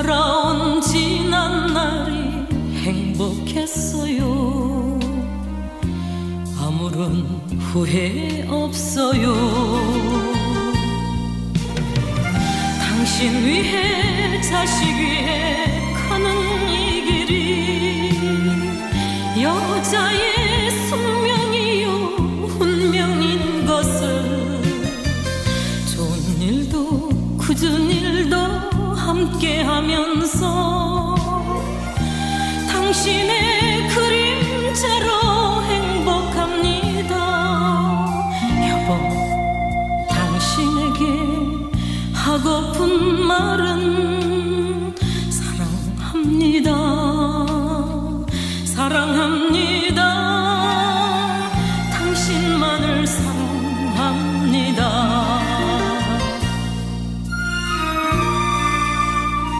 살아온 지난 날이 행복했어요. 아무런 후회 없어요. 당신 위해 자식 위해 가는 이 길이 여자의 숙명이요 운명인 것을 좋은 일도 굳은 일 웃게 하면서 당신의 그림자로 행복합니다. 여보 당신에게 하고픈 말은 사랑합니다. 사랑합니다. 당신만을 사랑합니다.